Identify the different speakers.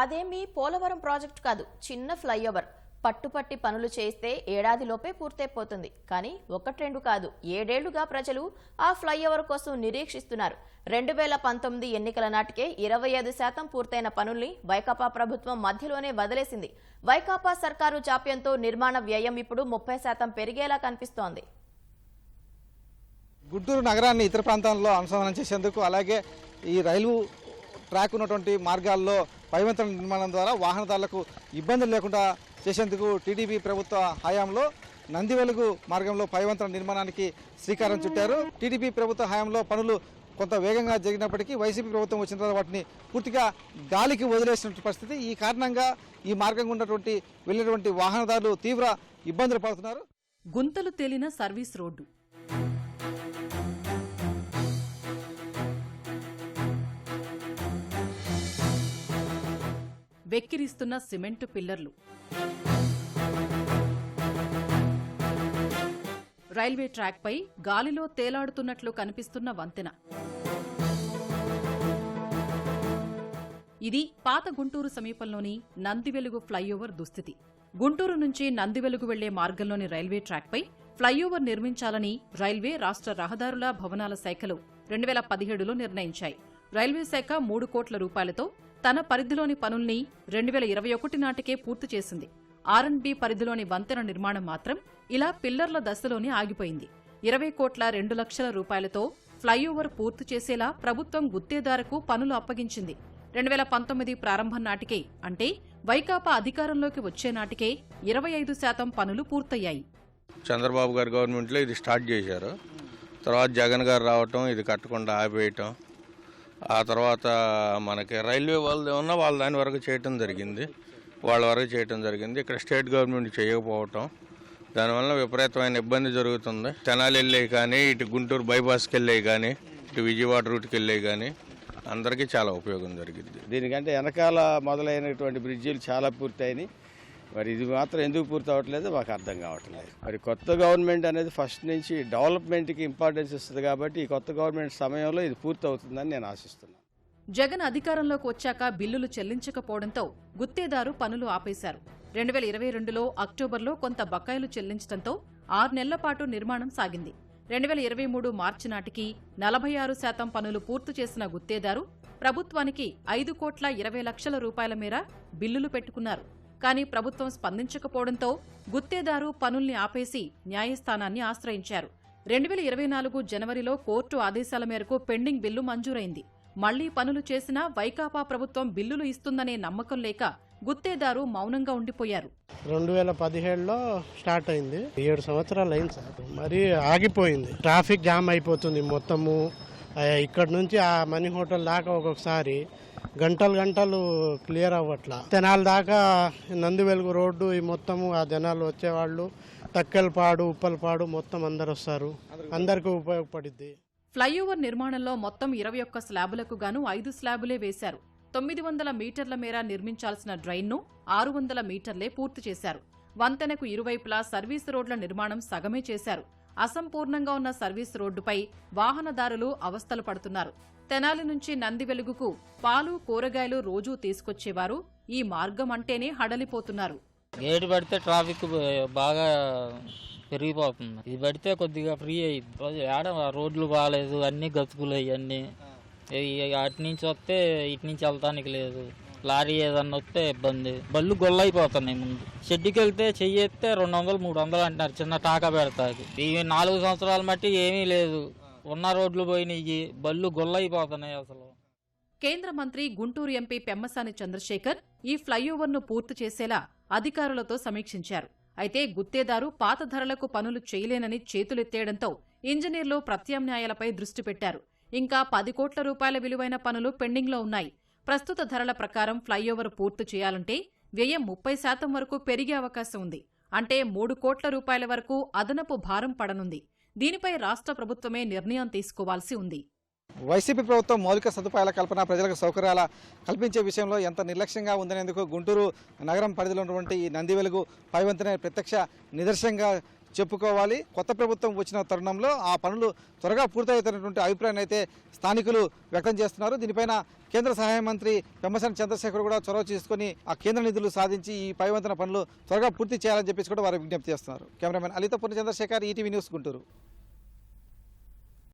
Speaker 1: అదేమీ పోలవరం ప్రాజెక్టు కాదు చిన్న ఫ్లైఓవర్. పట్టుపట్టి పనులు చేస్తే ఏడాదిలోపే పూర్తయిపోతుంది. కానీ ఒకట్రెండు కాదు ఏడేళ్ళుగా ప్రజలు ఆ ఫ్లైఓవర్ కోసం నిరీక్షిస్తున్నారు. రెండు వేల పంతొమ్మిది ఎన్నికల నాటికే ఇరవై ఐదు శాతం పూర్తయిన పనుల్ని వైకాపా ప్రభుత్వం మధ్యలోనే వదిలేసింది. వైకాపా సర్కారు జాప్యంతో నిర్మాణ వ్యయం ఇప్పుడు ముప్పై శాతం పెరిగేలా కనిపిస్తోంది.
Speaker 2: గుంటూరు నగరాన్ని ఇతర ప్రాంతాల్లో అనుసంధానం చేసేందుకు అలాగే ఈ రైలు ట్రాక్ ఉన్నటువంటి మార్గాల్లో పైవంతల నిర్మాణం ద్వారా వాహనదారులకు ఇబ్బందులు లేకుండా చేసేందుకు టీడీపీ ప్రభుత్వ హయాంలో నందివెలుగు మార్గంలో పైవంతల నిర్మాణానికి శ్రీకారం చుట్టారు. టీడీపీ ప్రభుత్వ హయాంలో పనులు కొంత వేగంగా జరిగినప్పటికీ వైసీపీ ప్రభుత్వం వచ్చిన తర్వాత వాటిని పూర్తిగా గాలికి వదిలేసిన పరిస్థితి. ఈ కారణంగా ఈ మార్గంగా ఉన్నటువంటి వెళ్ళినటువంటి వాహనదారులు తీవ్ర ఇబ్బందులు పడుతున్నారు.
Speaker 3: గుంతలు తేలిన సర్వీస్ రోడ్డు. వెక్కిరిస్తున్న సిమెంటు పిల్లర్లు. రైల్వే ట్రాక్పై గాలిలో తేలాడుతున్నట్లు కనిపిస్తున్న వంతెన. ఇది పాత గుంటూరు సమీపంలోని నందివెలుగు ఫ్లైఓవర్ దుస్థితి. గుంటూరు నుంచి నందివెలుగు వెళ్ళే మార్గంలోని రైల్వే ట్రాక్పై ఫ్లైఓవర్ నిర్మించాలని రైల్వే రాష్ట్ర రహదారుల భవనాల శాఖలు రెండు వేల పదిహేడులో నిర్ణయించాయి. రైల్వే శాఖ మూడు కోట్ల రూపాయలతో తన పరిధిలోని పనుల్ని రెండు వేల ఇరవై ఒకటి నాటికే పూర్తి చేసింది. ఆర్ఎండ్బి పరిధిలోని వంతెన నిర్మాణం మాత్రం ఇలా పిల్లర్ల దశలోనే ఆగిపోయింది. ఇరవై కోట్ల రెండు లక్షల రూపాయలతో ఫ్లైఓవర్ పూర్తి చేసేలా ప్రభుత్వం గుత్తేదారుకు పనులు అప్పగించింది. రెండు వేల పంతొమ్మిది ప్రారంభం నాటికే అంటే వైకాపా అధికారంలోకి వచ్చే నాటికే ఇరవై ఐదు శాతం పనులు పూర్తయ్యాయి.
Speaker 4: చంద్రబాబు గారి గవర్నమెంట్లో ఇది స్టార్ట్ చేశారు. తర్వాత జగన్ గారు రావటం ఇది కట్టకుండా ఆపేయటం ఆ తర్వాత మనకి రైల్వే వాళ్ళు ఏమన్నా వాళ్ళ దాని వరకు చేయటం జరిగింది. వాళ్ళ వరకు చేయటం జరిగింది. ఇక్కడ స్టేట్ గవర్నమెంట్ చేయకపోవటం. దానివల్ల విపరీతమైన ఇబ్బంది జరుగుతుంది. తెనాలి వెళ్ళేవి కానీ ఇటు గుంటూరు బైపాస్కి వెళ్ళేవి కానీ ఇటు విజయవాడ రూట్కి వెళ్ళేవి కానీ అందరికీ చాలా ఉపయోగం జరిగింది.
Speaker 5: దీనికంటే వెనకాల మొదలైనటువంటి బ్రిడ్జీలు చాలా పూర్తయినాయి. మరి ఇది మాత్రం ఎందుకు పూర్తి అవ్వట్లేదు మాకు అర్థం కావట్లేదు. మరి కొత్త గవర్నమెంట్ అనేది ఫస్ట్ నుంచి డెవలప్మెంట్కి ఇంపార్టెన్స్ ఇస్తుంది కాబట్టి ఈ కొత్త గవర్నమెంట్ సమయంలో ఇది పూర్తి అవుతుందని నేను ఆశిస్తున్నాను.
Speaker 3: జగన్ అధికారంలోకి వచ్చాక బిల్లులు చెల్లించకపోవడంతో గుత్తేదారు పనులు ఆపేశారు. రెండు వేల ఇరవై రెండులో అక్టోబర్లో కొంత బకాయిలు చెల్లించడంతో ఆరు నెలల పాటు నిర్మాణం సాగింది. రెండు వేల ఇరవై మూడు మార్చి నాటికి నలభై ఆరు శాతం పనులు పూర్తి చేసిన గుత్తేదారు ప్రభుత్వానికి ఐదు కోట్ల ఇరవై లక్షల రూపాయల మేర బిల్లులు పెట్టుకున్నారు. కానీ ప్రభుత్వం స్పందించకపోవడంతో గుత్తేదారు పనుల్ని ఆపేసి న్యాయస్థానాన్ని ఆశ్రయించారు. రెండు వేల ఇరవై నాలుగు జనవరిలో కోర్టు ఆదేశాల మేరకు పెండింగ్ బిల్లు మంజూరైంది. మళ్ళీ పనులు చేసినా వైకాపా ప్రభుత్వం బిల్లులు ఇస్తుందనే నమ్మకం లేక గుత్తేదారు మౌనంగా ఉండిపోయారు.
Speaker 6: రెండు వేల పదిహేడులో స్టార్ట్ అయింది. ఏడు సంవత్సరాలు అయింది సార్. మరి ఆగిపోయింది. ట్రాఫిక్ జామ్ అయిపోతుంది మొత్తము. ఇక్కడ నుంచి ఆ మనీ హోటల్ దాకా ఒక్కొక్కసారి గంటలు గంటలు క్లియర్ అవ్వట్లా. తెనాల దాకా నంది వెలుగు రోడ్డు ఈ మొత్తము ఆ జనాలు వచ్చేవాళ్ళు. తక్కెలపాడు ఉప్పలపాడు మొత్తం అందరు వస్తారు. అందరికీ ఉపయోగపడిద్ది.
Speaker 3: ఫ్లైఓవర్ నిర్మాణంలో మొత్తం ఇరవై ఒక్క స్లాబులకు గాను ఐదు స్లాబులే వేశారు. తొమ్మిది వందల మీటర్ల మేర నిర్మించాల్సిన డ్రైన్ను ఆరు వందల మీటర్లే పూర్తి చేశారు. వంతెనకు ఇరువైపులా సర్వీస్ రోడ్ల నిర్మాణం సగమే చేశారు. అసంపూర్ణంగా ఉన్న సర్వీస్ రోడ్డుపై వాహనదారులు అవస్థలు పడుతున్నారు. తెనాలి నుంచి నంది వెలుగుకు పాలు కూరగాయలు రోజూ తీసుకొచ్చేవారు. ఈ మార్గం అంటేనే హడలిపోతున్నారు.
Speaker 7: గేటు పడితే ట్రాఫిక్ బాగా పెరిగిపోతుంది. ఇది పడితే కొద్దిగా ఫ్రీ అయ్యింది ఏడ రోడ్లు బాగాలేదు అన్ని గతుకులు అవన్నీ అటు నుంచి వస్తే ఇటు నుంచి వెళ్తానికి లేదు. లారీ ఏదన్నా వస్తే ఇబ్బంది. బళ్ళు గొల్లైపోతున్నాయి ముందు. షెడ్డుకి వెళ్తే చెయ్యేస్తే రెండు వందలు మూడు వందలు అంటున్నారు. చిన్న టాకా పెడతాది. ఇవి నాలుగు సంవత్సరాల మట్టి ఏమీ లేదు. ఉన్న రోడ్లు పోయినాయి. బళ్ళు గొల్లైపోతున్నాయి అసలు.
Speaker 3: కేంద్ర మంత్రి గుంటూరు ఎంపీ పెమ్మసాని చంద్రశేఖర్ ఈ ఫ్లైఓవర్ను పూర్తి చేసేలా అధికారులతో సమీక్షించారు. అయితే గుత్తేదారు పాత ధరలకు పనులు చేయలేనని చేతులెత్తేయడంతో ఇంజనీర్లు ప్రత్యామ్నాయాలపై దృష్టి పెట్టారు. ఇంకా పది కోట్ల రూపాయల విలువైన పనులు పెండింగ్లో ఉన్నాయి. ప్రస్తుత ధరల ప్రకారం ఫ్లైఓవర్ పూర్తి చేయాలంటే వ్యయం ముప్పై శాతం వరకు పెరిగే అవకాశం ఉంది. అంటే మూడు కోట్ల రూపాయల వరకు అదనపు భారం పడనుంది. దీనిపై రాష్ట్ర ప్రభుత్వమే నిర్ణయం తీసుకోవాల్సి ఉంది.
Speaker 2: వైసీపీ ప్రభుత్వం మౌలిక సదుపాయాల కల్పన ప్రజలకు సౌకర్యాల కల్పించే విషయంలో ఎంత నిర్లక్ష్యంగా ఉందనేందుకు గుంటూరు నగరం పరిధిలో ఉన్నటువంటి ఈ నంది వెలుగు పైవంతనే ప్రత్యక్ష నిదర్శనంగా చెప్పుకోవాలి. కొత్త ప్రభుత్వం వచ్చిన తరుణంలో ఆ పనులు త్వరగా పూర్తవుతున్నటువంటి అభిప్రాయాన్ని అయితే స్థానికులు వ్యక్తం చేస్తున్నారు. దీనిపైన కేంద్ర సహాయ మంత్రి పెమ్మసాని చంద్రశేఖర్ కూడా చొరవ తీసుకొని ఆ కేంద్ర నిధులు సాధించి ఈ పైవంతన పనులు త్వరగా పూర్తి చేయాలని చెప్పేసి కూడా వారు విజ్ఞప్తి చేస్తున్నారు. Cameraman Alithapurna Chandrashekar ETV news Guntur.